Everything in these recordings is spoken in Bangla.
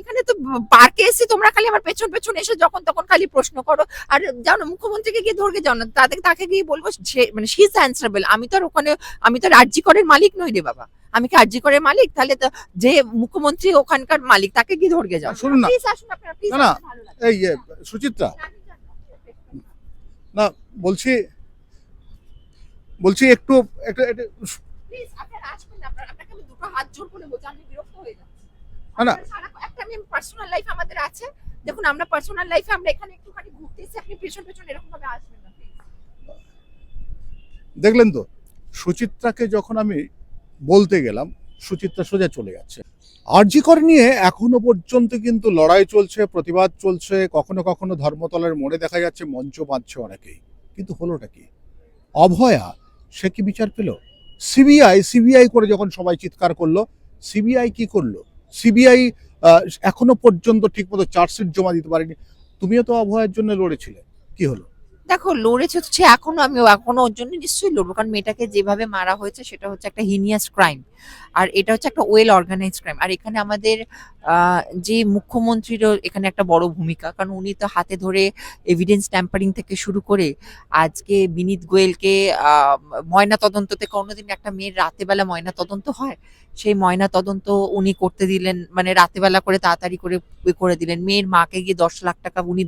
এখানে তো পার্কে এসে তোমরা খালি আমার পেছন পেছন এসে যখন তখন খালি প্রশ্ন করো। আর জানো মুখ্যমন্ত্রীকে গিয়ে ধরকে যাও না তাদের তাকে গিয়ে বলব সে মানে ইজ অ্যান্সারেবল আমি তো আর ওখানে আমি তো রাজ্যি করের মালিক নই রে বাবা। আমি কি আরজি করের মালিক? তাহলে তো যে মুখ্যমন্ত্রী ওখানকার মালিক তাকে গিয়ে ধরকে যাও শুনুন না। না, এই সুচিত্রা। না বলছি বলছি একটু একটু একটু প্লিজ আপনারা আসবেন না আপনারা আপনাকে আমি দুটো হাত জোর করে বলছি আমি বিরক্ত হয়ে যাচ্ছি না। একটা আমি পার্সোনাল লাইফ আমাদের আছে। দেখুন আমরা পার্সোনাল লাইফে আমরা এখানে একটুখানি ঘুরতে আপনি পেছন পেছন এরকম ভাবে আসবেন না দেখলেন তো সুচিত্রাকে যখন আমি বলতে গেলাম সুচিত্রা সোজা চলে যাচ্ছে। আরজিকর নিয়ে এখনও পর্যন্ত কিন্তু লড়াই চলছে প্রতিবাদ চলছে কখনো কখনো ধর্মতলার মোড়ে দেখা যাচ্ছে মঞ্চ বাঁধছে অনেকেই। কিন্তু হলোটা কি? অভয়া সে কি বিচার পেল? সিবিআই সিবিআই করে যখন সবাই চিৎকার করল সিবিআই কি করল? সিবিআই এখনও পর্যন্ত ঠিকমতো চার্জশিট জমা দিতে পারেনি। তুমিও তো অভয়ের জন্য লড়েছিলে। কি হলো? দেখো, লড়েছে হচ্ছে এখনও আমি এখনও ওর জন্য নিশ্চয়ই লড়বো। কারণ মেয়েটাকে যেভাবে মারা হয়েছে, সেটা হচ্ছে একটা হিনিয়াস ক্রাইম আর এটা হচ্ছে একটা ওয়েল অর্গানাইজ ক্রাইম আর এখানে আমাদের যে মুখ্যমন্ত্রীরও এখানে একটা বড় ভূমিকা। কারণ উনি তো হাতে ধরে এভিডেন্স ট্যাম্পারিং থেকে শুরু করে আজকে বিনীত গোয়েলকে ময়না তদন্ততে কোনোদিন একটা মেয়ের রাতে বেলা ময়না তদন্ত হয়। সেই ময়না তদন্ত উনি করতে দিলেন মানে রাতে বেলা করে তাড়াতাড়ি করে করে দিলেন। মেয়ের মাকে গিয়ে দশ লাখ টাকা উনি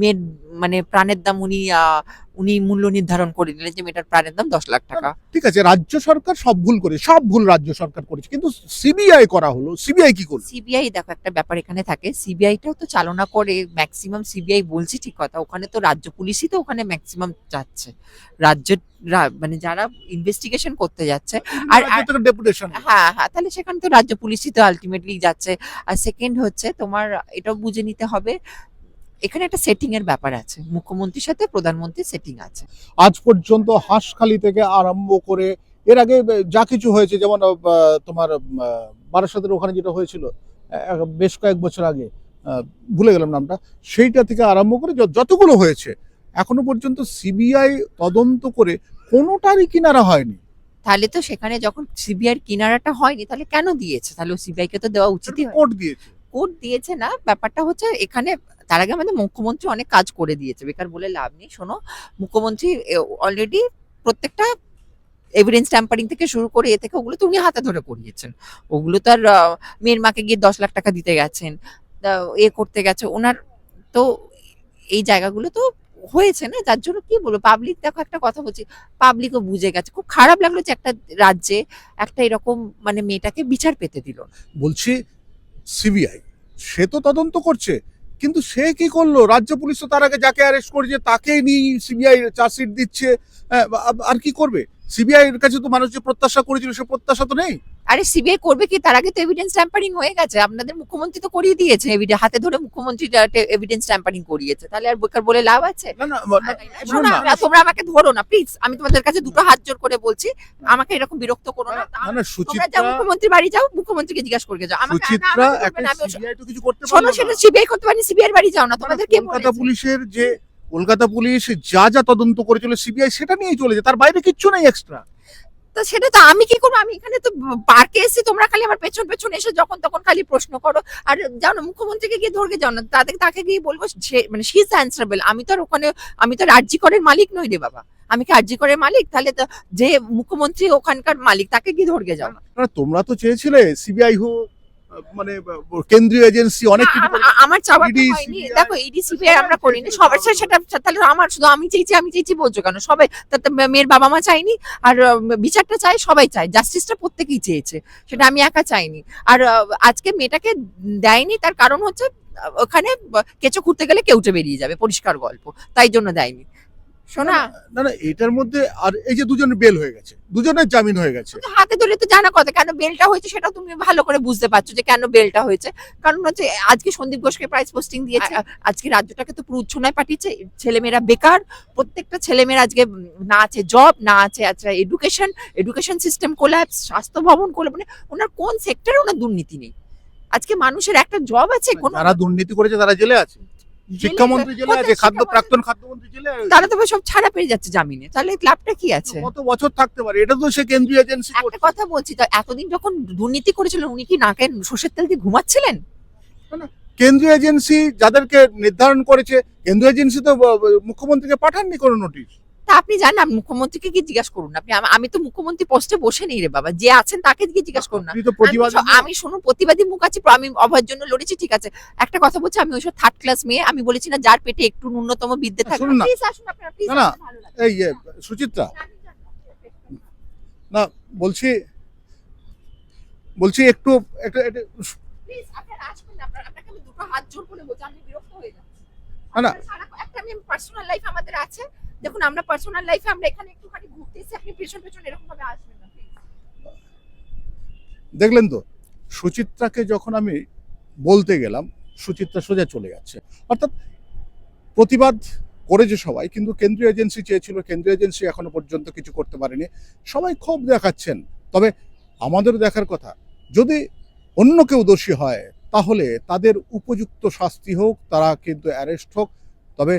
মেয়ের মানে প্রাণের দাম উনি আহ, উনি মূল্য নির্ধারণ করে দিলেন যে মেয়েটার প্রাণের দাম দশ লাখ টাকা। ঠিক আছে রাজ্য সরকার সব ভুল করে সব ভুল রাজ্য সরকার করেছে কিন্তু সিবিআই করা হলো সিবিআই কি করল? সিবিআই দেখো একটা ব্যাপার এখানে থাকে সিবিআইটাও তো চালনা করে ম্যাক্সিমাম সিবিআই বলছি ঠিক কথা ওখানে তো রাজ্য পুলিশই তো ওখানে ম্যাক্সিমাম যাচ্ছে। রাজ্যের মানে যারা ইনভেস্টিগেশন করতে যাচ্ছে আর- আর- ডেপুটেশন হ্যাঁ হ্যাঁ তাহলে সেখানে তো রাজ্য পুলিশই তো আলটিমেটলি যাচ্ছে। আর সেকেন্ড হচ্ছে তোমার এটাও বুঝে নিতে হবে এখানে একটা সেটিং এর ব্যাপার আছে। মুখ্যমন্ত্রীর সাথে প্রধানমন্ত্রীর সেটিং আছে। আজ পর্যন্ত হাঁসখালি থেকে আরম্ভ করে এর আগে যা কিছু হয়েছে যেমন তোমার বারাসাতের ওখানে যেটা হয়েছিল বেশ কয়েক বছর আগে ভুলে গেলাম নামটা সেইটা থেকে আরম্ভ করে যতগুলো হয়েছে এখনও পর্যন্ত সিবিআই তদন্ত করে কোনোটারই কিনারা হয়নি। তাহলে তো সেখানে যখন সিবিআই কিনারাটা হয়নি তাহলে কেন দিয়েছে? তাহলে সিবিআই কে তো দেওয়া উচিত কোর্ট দিয়েছে। কোর্ট দিয়েছে না ব্যাপারটা হচ্ছে এখানে তার আগে আমাদের মুখ্যমন্ত্রী অনেক কাজ করে দিয়েছে, বেকার বলে লাভ নেই। শোনো, মুখ্যমন্ত্রী অলরেডি প্রত্যেকটা এভিডেন্স ট্যাম্পারিং থেকে শুরু করে এ থেকে ওগুলো তো উনি হাতে ধরে করিয়েছেন। ওগুলো তো আর মেয়ের মাকে গিয়ে দশ লাখ টাকা দিতে গেছেন এ করতে গেছে, ওনার তো এই জায়গাগুলো তো হয়েছে না, যার জন্য কি বলব পাবলিক দেখো একটা কথা বলছি পাবলিকও বুঝে গেছে। খুব খারাপ লাগল যে একটা রাজ্যে একটা এরকম মানে মেয়েটাকে বিচার পেতে দিল বলছি সিবিআই সে তো তদন্ত করছে কিন্তু সে কি করল? রাজ্য পুলিশ তো তার আগে যাকে অ্যারেস্ট করেছে তাকে নিয়ে সিবিআই চার্জশিট দিচ্ছে। হ্যাঁ, আর কি করবে? সিবিআই এর কাছে তো মানুষ যে প্রত্যাশা করেছিল সে প্রত্যাশা তো নেই। আরে সিবিআই করবে কি? তার আগে তো এভিডেন্স ট্যাম্পারিং হয়ে গেছে। আপনাদের মুখ্যমন্ত্রী তো করিয়ে দিয়েছে হাতে ধরে মুখ্যমন্ত্রী এভিডেন্স ট্যাম্পারিং করিয়েছে। তাহলে আর বেকার বলে লাভ আছে? না তোমরা আমাকে ধরো না প্লিজ আমি তোমাদের কাছে দুটো হাত জোর করে বলছি। আমাকে এরকম বিরক্ত করো না। তোমরা যাও মুখ্যমন্ত্রী বাড়ি যাও মুখ্যমন্ত্রীকে জিজ্ঞাসা করে যাও। আমাকে শোনো সেটা সিবিআই করতে পারি সিবিআই বাড়ি যাও না। তোমাদের কে কলকাতা পুলিশের যে কলকাতা পুলিশ যা যা তদন্ত করেছিল সিবিআই সেটা নিয়েই চলেছে। তার বাইরে কিচ্ছু নেই এক্সট্রা তো সেটা তো আমি কি করব? আমি এখানে তো পার্কে এসে তোমরা খালি আমার পেছন পেছন এসে যখন তখন খালি প্রশ্ন করো। আর জানো মুখ্যমন্ত্রীকে গিয়ে ধরবে জানো তাদের তাকে গিয়ে বলব সে মানে শি ইজ অ্যান্সারেবল আমি তো আর ওখানে, আমি তো রাজ্যি করের মালিক নই রে বাবা। আমি কি আরজি করের মালিক? তাহলে তো যে মুখ্যমন্ত্রী ওখানকার মালিক, তাকে গিয়ে ধরকে যাও। তোমরা তো চেয়েছিলে সিবিআই হোক মানে কেন্দ্রীয় এজেন্সি অনেক কিছু আমার চাওয়া হয়নি। দেখো ইডি সিবিআই আমরা করিনি সবার সাথে সেটা তাহলে আমার শুধু আমি চাইছি আমি চাইছি বলছো কেন? সবাই তাতে মেয়ের বাবা মা চাইনি আর বিচারটা চাই সবাই চায়। জাস্টিসটা প্রত্যেকেই চেয়েছে সেটা আমি একা চাইনি। আর আজকে মেয়েটাকে দেয়নি তার কারণ হচ্ছে ওখানে কেঁচো খুঁড়তে গেলে কেউটে বেরিয়ে যাবে পরিষ্কার গল্প। তাই জন্য দেয়নি। শোনা না। না এটার মধ্যে আর এই যে দুজনের বেল হয়ে গেছে দুজনের জামিন হয়ে গেছে। হাতে ধরে তো জানা কথা কেন বেলটা হয়েছে সেটা তুমি ভালো করে বুঝতে পারছ যে কেন বেলটা হয়েছে। কারণ হচ্ছে আজকে সন্দীপ ঘোষকে প্রাইজ পোস্টিং দিয়েছে আজকে রাজ্যটাকে তো পুরো উচ্ছনায় পাঠিয়েছে ছেলেমেয়েরা বেকার প্রত্যেকটা ছেলেমেয়েরা আজকে না আছে জব না আছে আছে এডুকেশন এডুকেশন সিস্টেম কোল্যাপস স্বাস্থ্য ভবন কোল্যাপ মানে ওনার কোন সেক্টরে ওনার দুর্নীতি নেই। আজকে মানুষের একটা জব আছে কোন যারা দুর্নীতি করেছে তারা জেলে আছে। শিক্ষামন্ত্রী জেলে আছে খাদ্য প্রাক্তন খাদ্যমন্ত্রী জেলে। তারা তো সব ছাড়া পেয়ে যাচ্ছে জামিনে। তাহলে লাভটা কি আছে? কত বছর থাকতে পারে? এটা তো সে কেন্দ্রীয় এজেন্সি একটা কথা বলছি তা এতদিন যখন দুর্নীতি করেছিলেন উনি কি নাকে সর্ষের তেল দিয়ে ঘুমাচ্ছিলেন? কেন্দ্রীয় এজেন্সি যাদেরকে নির্ধারণ করেছে কেন্দ্রীয় এজেন্সি তো মুখ্যমন্ত্রীকে পাঠাননি কোনো নোটিশ তা আপনি জানেন আপনি মুখ্যমন্ত্রীকে কি জিজ্ঞাসা করুন। আপনি আমি তো মুখ্যমন্ত্রী পোস্টে বসে নেই রে বাবা। যে আছেন তাকে গিয়ে জিজ্ঞাসা করুন না। আমি শুনুন প্রতিবাদী মুখ আছে আমি অভয়ের জন্য লড়েছি ঠিক আছে। একটা কথা বলছি আমি ওইসব থার্ড ক্লাস মেয়ে আমি বলেছি না যার পেটে একটু ন্যূনতম বিদ্যে থাকে না। না, না, এই সুচিত্রা। না বলছি বলছি একটু একটু একটু প্লিজ আপনারা আসবেন না আপনাকে আমি দুটো হাত জোর করে বলছি আমি বিরক্ত হয়ে যাচ্ছি না, না। একটা আমি পার্সোনাল লাইফ আমাদের আছে। দেখুন, আমরা পার্সোনাল লাইফে আমরা এখানে একটুখানি ঘুরতে এসে আপনি পেছন পেছন এরকম ভাবে আসবেন না দেখলেন তো, সুচিত্রাকে যখন আমি বলতে গেলাম, সুচিত্রা সোজা চলে যাচ্ছে। অর্থাৎ প্রতিবাদ করেছে সবাই, কিন্তু কেন্দ্রীয় এজেন্সি চেয়েছিল, কেন্দ্রীয় এজেন্সি এখনও পর্যন্ত কিছু করতে পারেনি। সবাই ক্ষোভ দেখাচ্ছেন। তবে আমাদের দেখার কথা, যদি অন্য কেউ দোষী হয়, তাহলে তাদের উপযুক্ত শাস্তি হোক, তারা কিন্তু অ্যারেস্ট হোক। তবে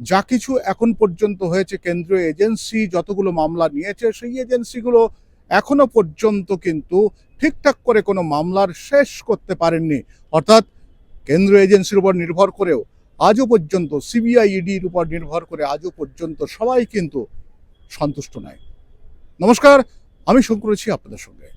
যা কিছু এখন পর্যন্ত হয়েছে কেন্দ্রীয় এজেন্সি, যতগুলো মামলা নিয়েছে, সেই এজেন্সিগুলো এখনও পর্যন্ত কিন্তু ঠিকঠাক করে কোনো মামলার শেষ করতে পারেননি। অর্থাৎ কেন্দ্রীয় এজেন্সির উপর নির্ভর করেও আজও পর্যন্ত, সিবিআই ইডির উপর নির্ভর করে আজও পর্যন্ত সবাই কিন্তু সন্তুষ্ট নয়। নমস্কার, আমি শুরু করেছি আপনাদের সঙ্গে।